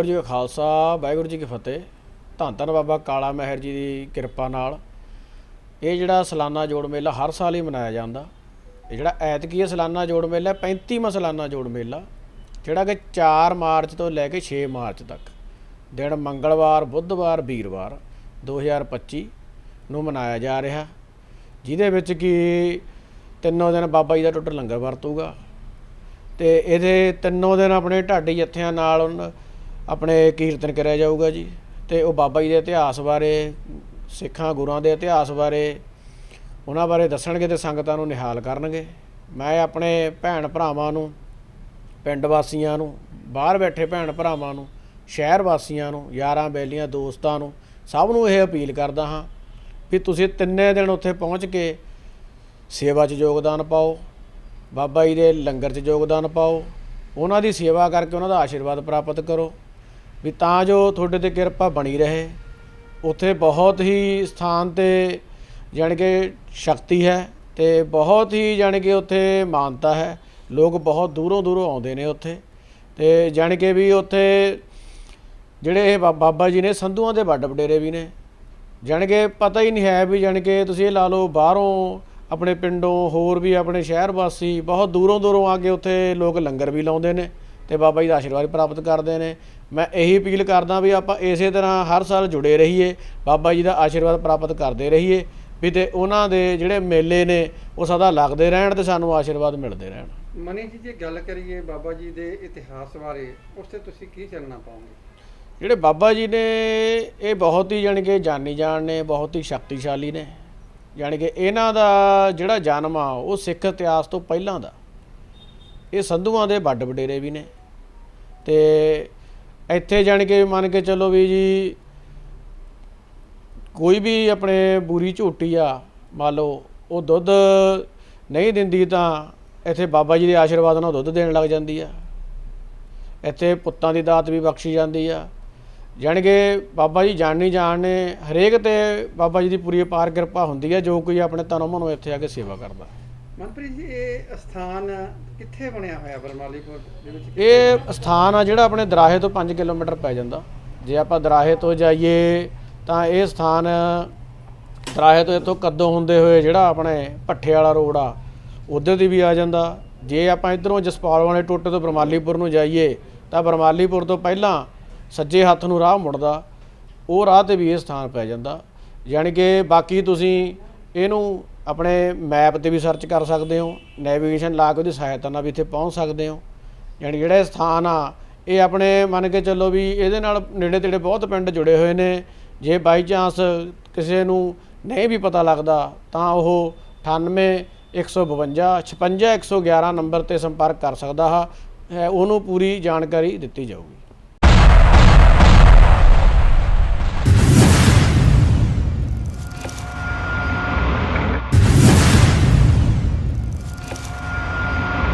ਵਾਹਿਗੁਰੂ ਜੀ ਕਾ ਖਾਲਸਾ, ਵਾਹਿਗੁਰੂ ਜੀ ਕੀ ਫਤਿਹ। ਧੰਨ ਧੰਨ ਬਾਬਾ ਕਾਲਾ ਮਹਿਰ ਜੀ ਦੀ ਕਿਰਪਾ ਨਾਲ ਇਹ ਜਿਹੜਾ ਸਾਲਾਨਾ ਜੋੜ ਮੇਲਾ ਹਰ ਸਾਲ ਹੀ ਮਨਾਇਆ ਜਾਂਦਾ। ਇਹ ਜਿਹੜਾ ਐਤਕੀ ਇਹ ਸਾਲਾਨਾ ਜੋੜ ਮੇਲਾ 35ਵਾਂ ਸਾਲਾਨਾ ਜੋੜ ਮੇਲਾ, ਜਿਹੜਾ ਕਿ 4 ਮਾਰਚ ਤੋਂ ਲੈ ਕੇ 6 ਮਾਰਚ ਤੱਕ, ਦਿਨ ਮੰਗਲਵਾਰ, ਬੁੱਧਵਾਰ, ਵੀਰਵਾਰ 2025 ਨੂੰ ਮਨਾਇਆ ਜਾ ਰਿਹਾ। ਜਿਹਦੇ ਵਿੱਚ ਕਿ ਤਿੰਨੋਂ ਦਿਨ ਬਾਬਾ ਜੀ ਦਾ ਟੁੱਟ ਲੰਗਰ ਵਰਤੂਗਾ ਤੇ ਇਹਦੇ ਤਿੰਨੋਂ ਦਿਨ ਆਪਣੇ ਢਾਡੀ ਜੱਥਿਆਂ ਨਾਲ ਆਪਣੇ ਕੀਰਤਨ ਕਰਿਆ ਜਾਊਗਾ ਜੀ। ਤੇ ਉਹ ਬਾਬਾ ਜੀ ਦੇ ਇਤਿਹਾਸ ਬਾਰੇ, ਸਿੱਖਾਂ ਗੁਰੂਆਂ ਦੇ ਇਤਿਹਾਸ ਬਾਰੇ, ਉਹਨਾਂ ਬਾਰੇ ਦੱਸਣਗੇ ਤੇ ਸੰਗਤਾਂ ਨੂੰ ਨਿਹਾਲ ਕਰਨਗੇ। ਮੈਂ ਆਪਣੇ ਭੈਣ ਭਰਾਵਾਂ ਨੂੰ, ਪਿੰਡ ਵਾਸੀਆਂ ਨੂੰ, ਬਾਹਰ ਬੈਠੇ ਭੈਣ ਭਰਾਵਾਂ ਨੂੰ, ਸ਼ਹਿਰ ਵਾਸੀਆਂ ਨੂੰ, ਯਾਰਾਂ, ਬੈਲੀਆਂ, ਦੋਸਤਾਂ ਨੂੰ, ਸਭ ਨੂੰ ਇਹ ਅਪੀਲ ਕਰਦਾ ਹਾਂ ਵੀ ਤੁਸੀਂ ਤਿੰਨੇ ਦਿਨ ਉੱਥੇ ਪਹੁੰਚ ਕੇ ਸੇਵਾ 'ਚ ਯੋਗਦਾਨ ਪਾਓ, ਬਾਬਾ ਜੀ ਦੇ ਲੰਗਰ 'ਚ ਯੋਗਦਾਨ ਪਾਓ, ਉਹਨਾਂ ਦੀ ਸੇਵਾ ਕਰਕੇ ਉਹਨਾਂ ਦਾ ਆਸ਼ੀਰਵਾਦ ਪ੍ਰਾਪਤ ਕਰੋ। ਵੀ ਤਾਂ ਜੋ ਤੁਹਾਡੇ ਤੇ ਕਿਰਪਾ ਬਣੀ ਰਹੇ, ਉੱਥੇ ਬਹੁਤ ਹੀ ਸਥਾਨ ਤੇ ਜਾਣੀ ਕਿ ਸ਼ਕਤੀ ਹੈ ਤੇ ਬਹੁਤ ਹੀ ਜਾਣੀ ਕਿ ਉੱਥੇ ਮਾਨਤਾ ਹੈ, ਲੋਕ ਬਹੁਤ ਦੂਰੋਂ ਦੂਰੋਂ ਆਉਂਦੇ ਨੇ ਉੱਥੇ ਤੇ ਜਾਣੀ ਕਿ ਵੀ ਉੱਥੇ ਜਿਹੜੇ ਇਹ ਬਾ- ਬਾਬਾ ਜੀ ਨੇ ਸੰਧੂਆਂ ਦੇ ਵੱਡ ਵਡੇਰੇ ਵੀ ਨੇ, ਜਾਣੀ ਕਿ ਪਤਾ ਹੀ ਨਹੀਂ ਹੈ ਵੀ ਜਾਣੀ ਕਿ ਤੁਸੀਂ ਇਹ ਲਾ ਲਓ ਬਾਹਰੋਂ ਆਪਣੇ ਪਿੰਡੋਂ ਹੋਰ ਵੀ ਆਪਣੇ ਸ਼ਹਿਰ ਵਾਸੀ ਬਹੁਤ ਦੂਰੋਂ ਦੂਰੋਂ ਆ ਕੇ ਉੱਥੇ ਲੋਕ ਲੰਗਰ ਵੀ ਲਾਉਂਦੇ ਨੇ। ਤੇ ਬਾਬਾ ਜੀ ਦਾ ਆਸ਼ੀਰਵਾਦ ਪ੍ਰਾਪਤ ਕਰਦੇ ਨੇ। ਮੈਂ ਇਹੀ ਅਪੀਲ ਕਰਦਾ ਵੀ ਆਪਾਂ ਇਸੇ ਤਰ੍ਹਾਂ ਹਰ ਸਾਲ ਜੁੜੇ ਰਹੀਏ ਬਾਬਾ ਜੀ ਦਾ ਆਸ਼ੀਰਵਾਦ ਪ੍ਰਾਪਤ ਕਰਦੇ ਰਹੀਏ ਵੀ ਤੇ ਉਹਨਾਂ ਦੇ ਜਿਹੜੇ ਮੇਲੇ ਨੇ ਉਹ ਸਦਾ ਲੱਗਦੇ ਰਹਿਣ ਤੇ ਸਾਨੂੰ ਆਸ਼ੀਰਵਾਦ ਮਿਲਦੇ ਰਹਿਣ। ਮਨੀ ਜੀ ਜੇ ਗੱਲ ਕਰੀਏ ਬਾਬਾ ਜੀ ਦੇ ਇਤਿਹਾਸ ਬਾਰੇ ਉਸ ਤੇ ਤੁਸੀਂ ਕੀ ਚੱਲਣਾ ਪਾਓਗੇ? ਜਿਹੜੇ ਬਾਬਾ ਜੀ ਨੇ ਇਹ ਬਹੁਤ ਹੀ ਜਾਣੀ ਕਿ ਜਾਨੀ ਜਾਣ ਨੇ ਬਹੁਤ ਹੀ ਸ਼ਕਤੀਸ਼ਾਲੀ ਨੇ। ਜਾਣੀ ਕਿ ਇਹਨਾਂ ਦਾ ਜਿਹੜਾ ਜਨਮ ਆ ਉਹ ਸਿੱਖ ਇਤਿਹਾਸ ਤੋਂ ਪਹਿਲਾਂ ਦਾ। ਇਹ ਸੰਧੂਆਂ ਦੇ ਵੱਡ ਵਡੇਰੇ ਵੀ ਨੇ। ਤੇ ਇੱਥੇ ਜਾਣੀ ਕਿ ਮੰਨ ਕੇ ਚੱਲੋ ਵੀ ਜੀ ਕੋਈ ਵੀ ਆਪਣੇ ਬੂਰੀ ਝੋਟੀ ਆ, ਮੰਨ ਲਓ, ਉਹ ਦੁੱਧ ਨਹੀਂ ਦਿੰਦੀ ਤਾਂ ਇੱਥੇ ਬਾਬਾ ਜੀ ਦੇ ਆਸ਼ੀਰਵਾਦ ਨਾਲ ਦੁੱਧ ਦੇਣ ਲੱਗ ਜਾਂਦੀ ਆ। ਇੱਥੇ ਪੁੱਤਾਂ ਦੀ ਦਾਤ ਵੀ ਬਖਸ਼ੀ ਜਾਂਦੀ ਆ। ਜਾਣੀ ਕਿ ਬਾਬਾ ਜੀ ਜਾਣੀ ਜਾਣ ਨੇ ਹਰੇਕ ਤੇ ਬਾਬਾ ਜੀ ਦੀ ਪੂਰੀ ਅਪਾਰ ਕਿਰਪਾ ਹੁੰਦੀ ਹੈ ਜੋ ਕੋਈ ਆਪਣੇ ਤਨੋਂ ਮਨੋਂ ਇੱਥੇ ਆ ਕੇ ਸੇਵਾ ਕਰਦਾ। ਮਨਪ੍ਰੀਤ ਜੀ, ਇਹ ਸਥਾਨ ਕਿੱਥੇ ਬਣਿਆ ਹੋਇਆ ਬਰਮਾਲੀਪੁਰ ਦੇ ਵਿੱਚ? ਇਹ ਸਥਾਨ ਆ ਜਿਹੜਾ ਆਪਣੇ ਦਰਾਹੇ ਤੋਂ 5 ਕਿਲੋਮੀਟਰ ਪੈ ਜਾਂਦਾ। ਜੇ ਆਪਾਂ ਦਰਾਹੇ ਤੋਂ ਜਾਈਏ, ਤਾਂ ਇਹ ਸਥਾਨ ਦਰਾਹੇ ਤੋਂ ਇੱਥੋਂ ਕੱਦੋਂ ਹੁੰਦੇ ਹੋਏ ਜਿਹੜਾ ਆਪਣੇ ਭੱਠੇ ਵਾਲਾ ਰੋਡ ਆ, ਉਧਰ ਦੀ ਵੀ ਆ ਜਾਂਦਾ। ਜੇ ਆਪਾਂ ਇਧਰੋਂ ਜਸਪਾਲ ਵਾਲੇ ਟੋਟੇ ਤੋਂ ਬਰਮਾਲੀਪੁਰ ਨੂੰ ਜਾਈਏ, ਤਾਂ ਬਰਮਾਲੀਪੁਰ ਤੋਂ ਪਹਿਲਾਂ ਸੱਜੇ ਹੱਥ ਨੂੰ ਰਾਹ ਮੁੜਦਾ, ਉਹ ਰਾਹ ਤੇ ਵੀ ਇਹ ਸਥਾਨ ਪੈ ਜਾਂਦਾ। ਯਾਨੀ ਕਿ ਬਾਕੀ ਤੁਸੀਂ ਇਹਨੂੰ ਆਪਣੇ ਮੈਪ ਤੇ ਵੀ ਸਰਚ ਕਰ ਸਕਦੇ ਹੋ ਨੈਵੀਗੇਸ਼ਨ ਲਾ ਕੇ ਉਹਦੀ ਸਹਾਇਤਾ ਨਾਲ ਵੀ ਇੱਥੇ ਪਹੁੰਚ ਸਕਦੇ ਹੋ। ਯਾਨੀ ਜਿਹੜਾ ਇਹ ਸਥਾਨ ਆ, ਇਹ ਆਪਣੇ ਮੰਨ ਕੇ ਚੱਲੋ ਵੀ ਇਹਦੇ ਨਾਲ ਨੇੜੇ ਤੇੜੇ ਬਹੁਤ ਪਿੰਡ ਜੁੜੇ ਹੋਏ ਨੇ। ਜੇ ਬਾਈ ਚਾਂਸ ਕਿਸੇ ਨੂੰ ਨਹੀਂ ਵੀ ਪਤਾ ਲੱਗਦਾ, ਤਾਂ ਉਹ 98 152 56 111 ਨੰਬਰ ਤੇ ਸੰਪਰਕ ਕਰ ਸਕਦਾ ਹੈ, ਉਹਨੂੰ ਪੂਰੀ ਜਾਣਕਾਰੀ ਦਿੱਤੀ ਜਾਊਗੀ।